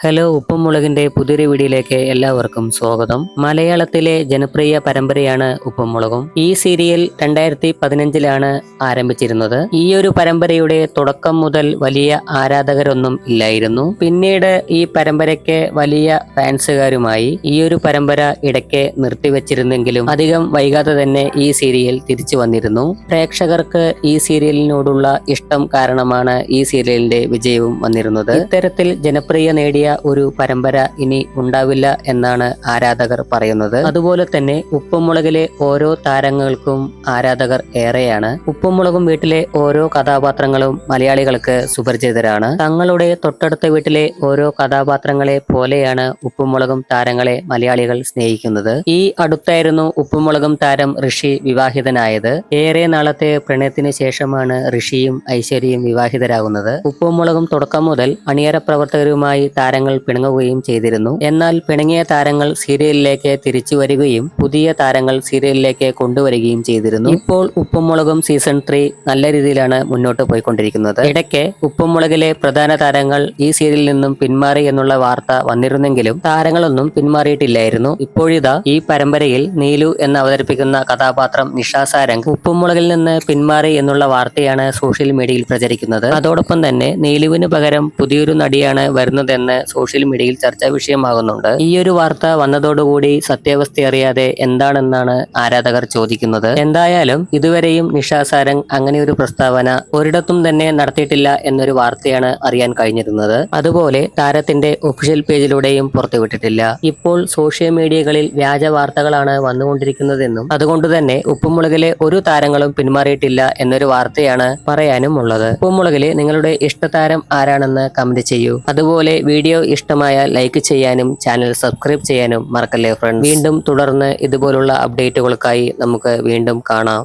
Hello ഉപ്പുമുളകിന്റെ പുതിയൊരു വീഡിയോയിലേക്ക് എല്ലാവർക്കും സ്വാഗതം. മലയാളത്തിലെ ജനപ്രിയ പരമ്പരയാണ് ഉപ്പുമുളകും. ഈ സീരിയൽ രണ്ടായിരത്തി പതിനഞ്ചിലാണ് ആരംഭിച്ചിരുന്നത്. ഈ ഒരു പരമ്പരയുടെ തുടക്കം മുതൽ വലിയ ആരാധകരൊന്നും ഇല്ലായിരുന്നു. പിന്നീട് ഈ പരമ്പരയ്ക്ക് വലിയ ഫാൻസുകാരുമായി ഈ ഒരു പരമ്പര ഇടയ്ക്ക് നിർത്തിവെച്ചിരുന്നെങ്കിലും അധികം വൈകാതെ തന്നെ ഈ സീരിയൽ തിരിച്ചു വന്നിരുന്നു. പ്രേക്ഷകർക്ക് ഈ സീരിയലിനോടുള്ള ഇഷ്ടം കാരണമാണ് ഈ സീരിയലിന്റെ വിജയവും വന്നിരുന്നത്. ഇത്തരത്തിൽ ജനപ്രിയ നേടിയ ഒരു പരമ്പര ഇനി ഉണ്ടാവില്ല എന്നാണ് ആരാധകർ പറയുന്നത്. അതുപോലെ തന്നെ ഉപ്പുമുളകിലെ ഓരോ താരങ്ങൾക്കും ആരാധകർ ഏറെയാണ്. ഉപ്പുമുളകും വീട്ടിലെ ഓരോ കഥാപാത്രങ്ങളും മലയാളികൾക്ക് സുപരിചിതരാണ്. തങ്ങളുടെ തൊട്ടടുത്ത വീട്ടിലെ ഓരോ കഥാപാത്രങ്ങളെ പോലെയാണ് ഉപ്പുമുളകും താരങ്ങളെ മലയാളികൾ സ്നേഹിക്കുന്നത്. ഈ അടുത്തായിരുന്നു ഉപ്പുമുളകും താരം ഋഷി വിവാഹിതനായത്. ഏറെ നാളത്തെ പ്രണയത്തിന് ശേഷമാണ് ഋഷിയും ഐശ്വര്യയും വിവാഹിതരാകുന്നത്. ഉപ്പുമുളകും തുടക്കം മുതൽ അണിയറ പ്രവർത്തകരുമായി താരങ്ങൾ പിണങ്ങുകയും ചെയ്തിരുന്നു. എന്നാൽ പിണങ്ങിയ താരങ്ങൾ സീരിയലിലേക്ക് തിരിച്ചു വരികയും പുതിയ താരങ്ങൾ സീരിയലിലേക്ക് കൊണ്ടുവരികയും ചെയ്തിരുന്നു. ഇപ്പോൾ ഉപ്പുമുളകും സീസൺ ത്രീ നല്ല രീതിയിലാണ് മുന്നോട്ട് പോയിക്കൊണ്ടിരിക്കുന്നത്. ഇടയ്ക്ക് ഉപ്പുമുളകിലെ പ്രധാന താരങ്ങൾ ഈ സീരിയലിൽ നിന്നും പിന്മാറി എന്നുള്ള വാർത്ത വന്നിരുന്നെങ്കിലും താരങ്ങളൊന്നും പിന്മാറിയിട്ടില്ലായിരുന്നു. ഇപ്പോഴിതാ ഈ പരമ്പരയിൽ നീലു എന്ന് അവതരിപ്പിക്കുന്ന കഥാപാത്രം നിഷാസാരംഗ് ഉപ്പുമുളകിൽ നിന്ന് പിന്മാറി എന്നുള്ള വാർത്തയാണ് സോഷ്യൽ മീഡിയയിൽ പ്രചരിക്കുന്നത്. അതോടൊപ്പം തന്നെ നീലുവിന് പകരം പുതിയൊരു നടിയാണ് വരുന്നതെന്ന് സോഷ്യൽ മീഡിയയിൽ ചർച്ചാ വിഷയമാകുന്നുണ്ട്. ഈ ഒരു വാർത്ത വന്നതോടുകൂടി സത്യാവസ്ഥ അറിയാതെ എന്താണെന്നാണ് ആരാധകർ ചോദിക്കുന്നത്. എന്തായാലും ഇതുവരെയും നിഷാസാരംഗ് അങ്ങനെ ഒരു പ്രസ്താവന ഒരിടത്തും തന്നെ നടത്തിയിട്ടില്ല എന്നൊരു വാർത്തയാണ് അറിയാൻ കഴിഞ്ഞിരുന്നത്. അതുപോലെ താരത്തിന്റെ ഒഫീഷ്യൽ പേജിലൂടെയും പുറത്തുവിട്ടിട്ടില്ല. ഇപ്പോൾ സോഷ്യൽ മീഡിയകളിൽ വ്യാജ വാർത്തകളാണ് വന്നുകൊണ്ടിരിക്കുന്നതെന്നും അതുകൊണ്ട് തന്നെ ഉപ്പുമുളകിലെ ഒരു താരങ്ങളും പിന്മാറിയിട്ടില്ല എന്നൊരു വാർത്തയാണ് പറയാനും ഉള്ളത് ഉപ്പുമുളകിലെ നിങ്ങളുടെ ഇഷ്ടതാരം ആരാണെന്ന് കമന്റ് ചെയ്യൂ. അതുപോലെ വീഡിയോ ഇഷ്ടമായാൽ ലൈക്ക് ചെയ്യാനും ചാനൽ സബ്സ്ക്രൈബ് ചെയ്യാനും മറക്കല്ലേ ഫ്രണ്ട് വീണ്ടും തുടർന്ന് ഇതുപോലുള്ള അപ്ഡേറ്റുകൾക്കായി നമുക്ക് വീണ്ടും കാണാം.